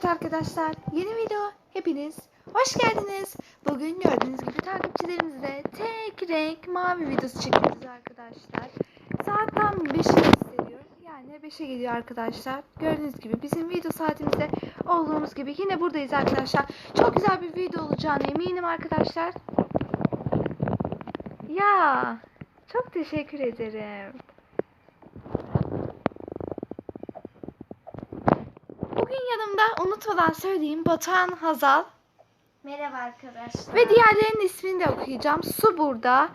Evet arkadaşlar yeni video hepiniz hoş geldiniz. Bugün gördüğünüz gibi takipçilerimizle tek renk mavi videosu çekiyoruz arkadaşlar. Saat tam 5'i gösteriyor. Yani 5'e geliyor arkadaşlar. Gördüğünüz gibi bizim video saatimizde olduğumuz gibi yine buradayız arkadaşlar. Çok güzel bir video olacağına eminim arkadaşlar. Ya çok teşekkür ederim. Yanımda unutmadan söyleyeyim Batuhan Hazal Merhaba arkadaşlar. ve diğerlerinin ismini de okuyacağım. Su burada,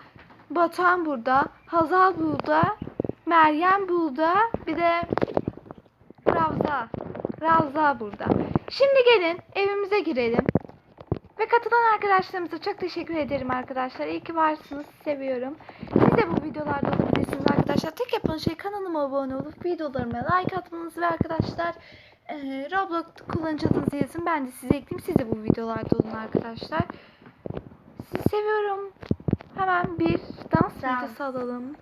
Batuhan burada, Hazal burada, Meryem burada, bir de Ravza. Ravza burada. Şimdi gelin evimize girelim. Ve katılan arkadaşlarımıza çok teşekkür ederim arkadaşlar. İyi ki varsınız. Seviyorum. Siz de bu videolarda olabilirsiniz arkadaşlar. Tek yapan şey kanalıma abone olup videolarıma like atmanız ve arkadaşlar e, Roblox kullanıcı adınızı yazın. Ben de size ekleyeyim. Siz de bu videolarda olun arkadaşlar. Sizi seviyorum. Hemen bir dans Dans. videosu alalım.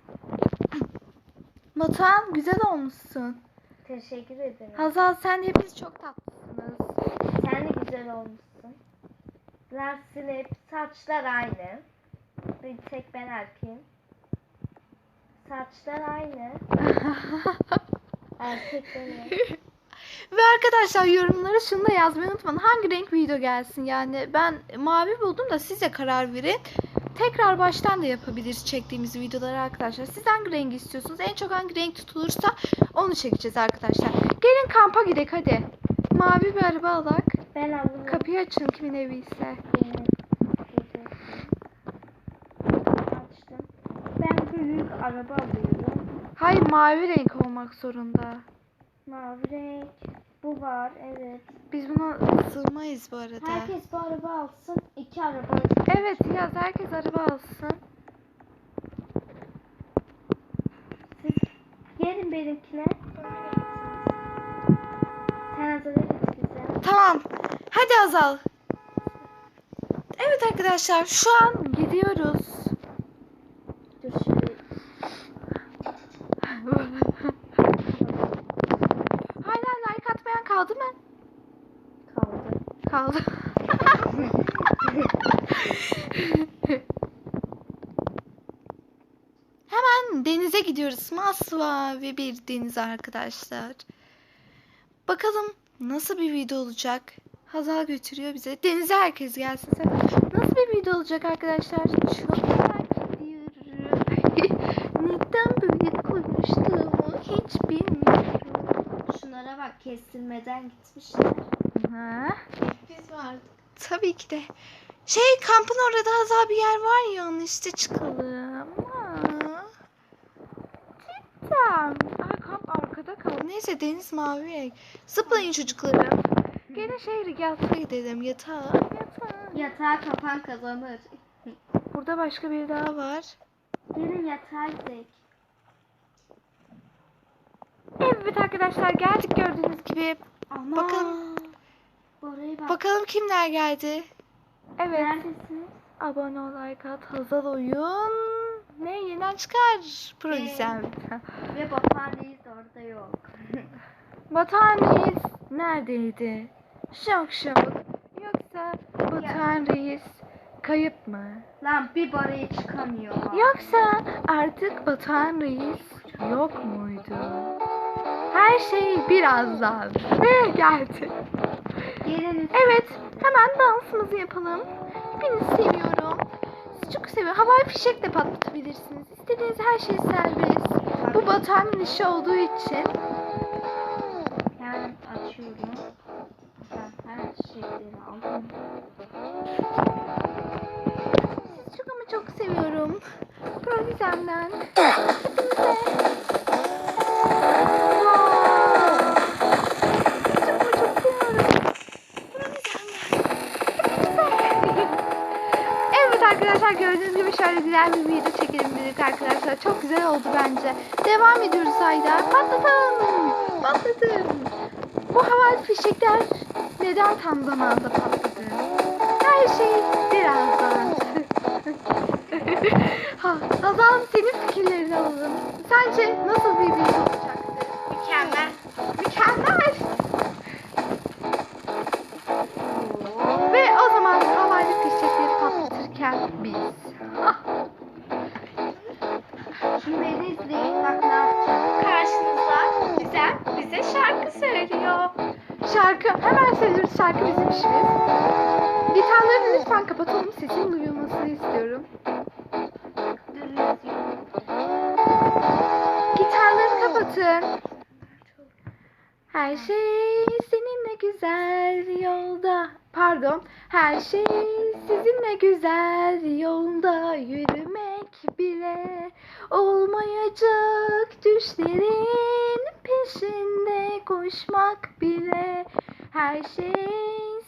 Batuhan güzel olmuşsun. Teşekkür ederim. Hazal sen hepiniz çok tatlısınız. Sen de güzel olmuşsun. Lastin hep saçlar aynı. Bir tek ben erkeğim. Saçlar aynı. Erkek benim. Ve arkadaşlar yorumlara şunu da yazmayı unutmayın. Hangi renk video gelsin? Yani ben mavi buldum da siz de karar verin. Tekrar baştan da yapabiliriz çektiğimiz videoları arkadaşlar. Siz hangi rengi istiyorsunuz? En çok hangi renk tutulursa onu çekeceğiz arkadaşlar. Gelin kampa gidelim hadi. Mavi bir araba alak. Ben alayım. Kapıyı açın kimin evi ise. Açtım. Ben büyük araba alıyorum. Hayır mavi renk olmak zorunda. Mavi renk. Bu var evet. Biz buna sığmayız bu arada. Herkes bu araba alsın. İki araba. Evet yaz herkes araba alsın. Siz gelin benimkine. Sen hazır bize. Tamam. Hadi Azal. Evet arkadaşlar şu an gidiyoruz. Dur şimdi. Hala like atmayan kaldı mı? Kaldı. Kaldı. Hemen denize gidiyoruz. Masmavi bir deniz arkadaşlar. Bakalım nasıl bir video olacak. Hazal götürüyor bize. Denize herkes gelsin. Nasıl bir video olacak arkadaşlar? Çok merak ediyorum. Neden böyle konuştuğumu hiç bilmiyorum. Şunlara bak kestirmeden gitmişler. Ha? Biz vardık. Tabii ki de. Şey kampın orada Hazal bir yer var ya onun işte çıkalım. Neyse deniz mavi renk. Zıplayın çocuklarım. Gene şey yatağa gidelim yatağa. Yatağa. Yatağa kapan kazanır. Burada başka bir daha var. Gelin yatağa gidelim. Evet arkadaşlar geldik gördüğünüz gibi. Ama Bakalım. Bak. Bakalım kimler geldi. Evet. Neredesiniz? Abone ol, like at, Hazal oyun. Ne yeniden çıkar projesel. Ve battaniyeyiz orada yok. Reis neredeydi? Şok şok. Yoksa Reis kayıp mı? Lan bir baraya çıkamıyor. Yoksa artık Batuhan Reis yok muydu? Her şey birazdan ve geldi. Gelin Evet, hemen dansımızı yapalım. Hepinizi seviyorum. Sizi çok seviyorum. Havai fişek de patlatabilirsiniz. İstediğiniz her şey serbest. Bu Batuhan'ın işi olduğu için. Ben açıyorum. Ben her şeyleri aldım. Çok ama çok seviyorum. Projemden. Evet arkadaşlar gördüğünüz gibi şöyle güzel bir video dedik arkadaşlar. Çok güzel oldu bence. Devam ediyoruz Ayda. Patlatın. Patlatın. Bu havai fişekler neden tam zamanında patladı? Her şey birazdan. ha, Hazal senin fikirlerini alalım. Sence nasıl bir video bize şarkı hemen söylüyoruz şarkı bizim işimiz. Gitarları lütfen kapatalım sesin duyulmasını istiyorum. Gitarları kapatın. Her şey seninle güzel yolda. Pardon. Her şey sizinle güzel yolda yürümek bile olmayacak düşlerin peşinde koşmak bile her şey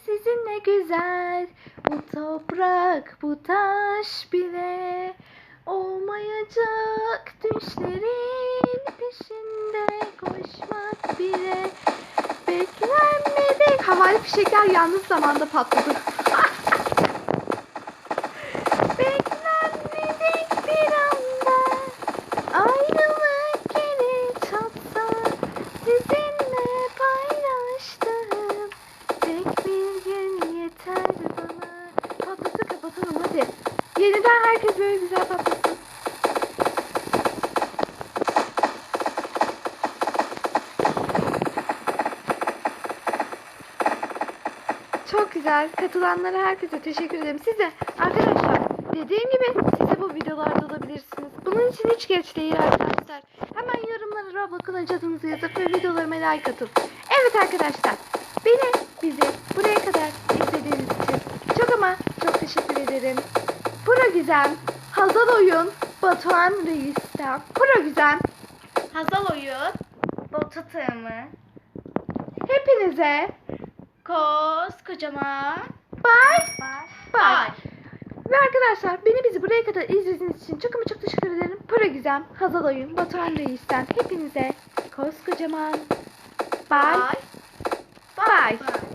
sizinle güzel. Bu toprak bu taş bile olmayacak. Düşlerin peşinde koşmak bile beklenmedik. Havai fişekler yalnız zamanda patladı beklenmedik bir anda ayrılık geri çatsa sizinle paylaştığım tek bir gün yeter bana patlatı kapatalım hadi yeniden herkes böyle güzel patlasın Çok güzel. Katılanlara herkese teşekkür ederim. Siz de arkadaşlar dediğim gibi size bu videolarda olabilirsiniz. Bunun için hiç geç değil arkadaşlar. Hemen yorumlara Roblox'un adınızı yazıp ve videolarıma like atın. Evet arkadaşlar. Beni, bizi buraya kadar izlediğiniz için çok ama çok teşekkür ederim. Pro Gizem, Hazal Oyun, Batuhan Reis'ten, Pro Gizem, Hazal oyun. Botu tığımı. hepinize Koskocaman. bye Bye. bye. Ve arkadaşlar beni bizi buraya kadar izlediğiniz için çok ama çok teşekkür ederim. Para Gizem, Hazal Oyun, Batuhan Reis'ten hepinize koskocaman bye Bye. bye. Bye.